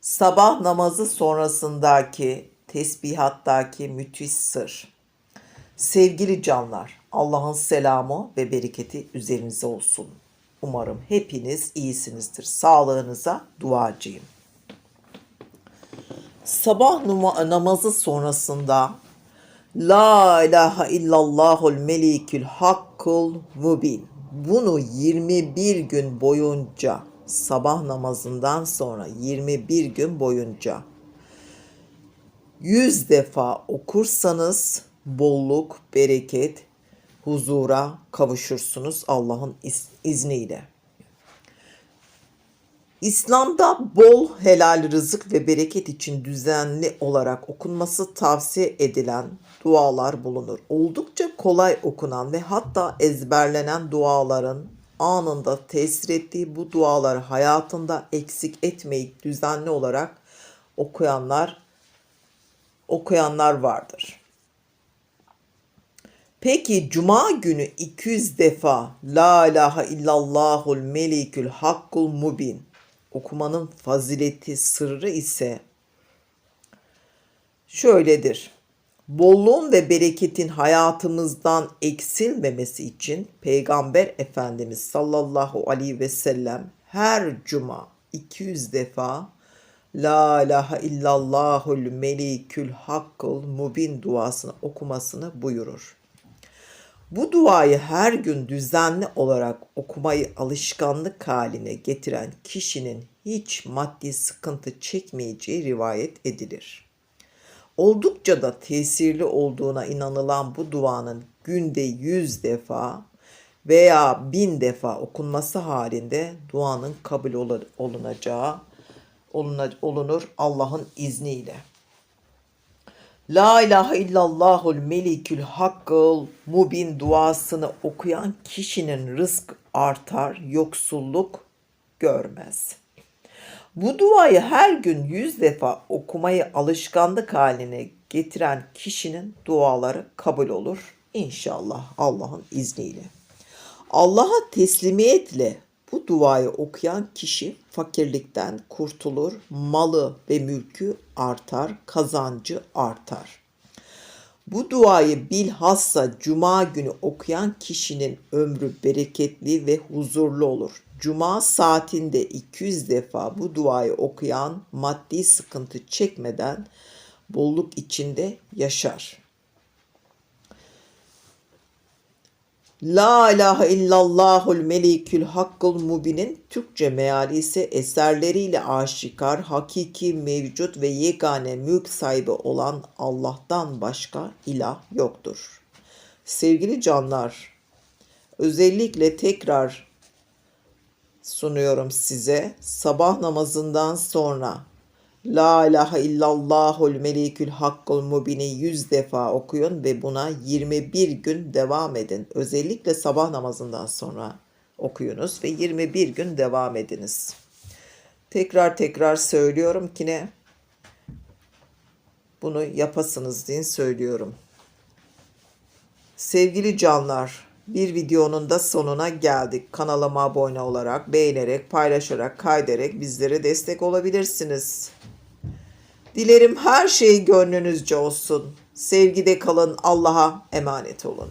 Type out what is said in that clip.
Sabah namazı sonrasındaki tesbihattaki müthiş sır. Sevgili canlar, Allah'ın selamı ve bereketi üzerinize olsun. Umarım hepiniz iyisinizdir. Sağlığınıza duacıyım. Sabah namazı sonrasında La ilahe illallahul melikül hakkul mubin. Bunu 21 gün boyunca sabah namazından sonra 21 gün boyunca 100 defa okursanız bolluk, bereket, huzura kavuşursunuz Allah'ın iz- izniyle. İslam'da bol helal rızık ve bereket için düzenli olarak okunması tavsiye edilen dualar bulunur. Oldukça kolay okunan ve hatta ezberlenen duaların anında tesir ettiği bu duaları hayatında eksik etmeyip düzenli olarak okuyanlar okuyanlar vardır. Peki cuma günü 200 defa La ilahe illallahul melikül hakkul mubin okumanın fazileti sırrı ise şöyledir. Bolluğun ve bereketin hayatımızdan eksilmemesi için Peygamber Efendimiz sallallahu aleyhi ve sellem her cuma 200 defa La ilahe illallahul melikül hakkul mubin duasını okumasını buyurur. Bu duayı her gün düzenli olarak okumayı alışkanlık haline getiren kişinin hiç maddi sıkıntı çekmeyeceği rivayet edilir. Oldukça da tesirli olduğuna inanılan bu duanın günde yüz defa veya bin defa okunması halinde duanın kabul ol- olunacağı oluna- olunur Allah'ın izniyle. La ilahe illallahul melikül hakkıl mubin duasını okuyan kişinin rızk artar, yoksulluk görmez. Bu duayı her gün yüz defa okumayı alışkanlık haline getiren kişinin duaları kabul olur. İnşallah Allah'ın izniyle. Allah'a teslimiyetle bu duayı okuyan kişi fakirlikten kurtulur, malı ve mülkü artar, kazancı artar. Bu duayı bilhassa cuma günü okuyan kişinin ömrü bereketli ve huzurlu olur. Cuma saatinde 200 defa bu duayı okuyan maddi sıkıntı çekmeden bolluk içinde yaşar. La ilahe illallahul melikül hakkul mubinin Türkçe meali ise eserleriyle aşikar, hakiki, mevcut ve yegane mülk sahibi olan Allah'tan başka ilah yoktur. Sevgili canlar, özellikle tekrar sunuyorum size. Sabah namazından sonra La ilahe illallahul melikül hakkul mubini 100 defa okuyun ve buna 21 gün devam edin. Özellikle sabah namazından sonra okuyunuz ve 21 gün devam ediniz. Tekrar tekrar söylüyorum ki ne? Bunu yapasınız diye söylüyorum. Sevgili canlar, bir videonun da sonuna geldik. Kanalıma abone olarak, beğenerek, paylaşarak, kaydederek bizlere destek olabilirsiniz. Dilerim her şey gönlünüzce olsun. Sevgide kalın, Allah'a emanet olun.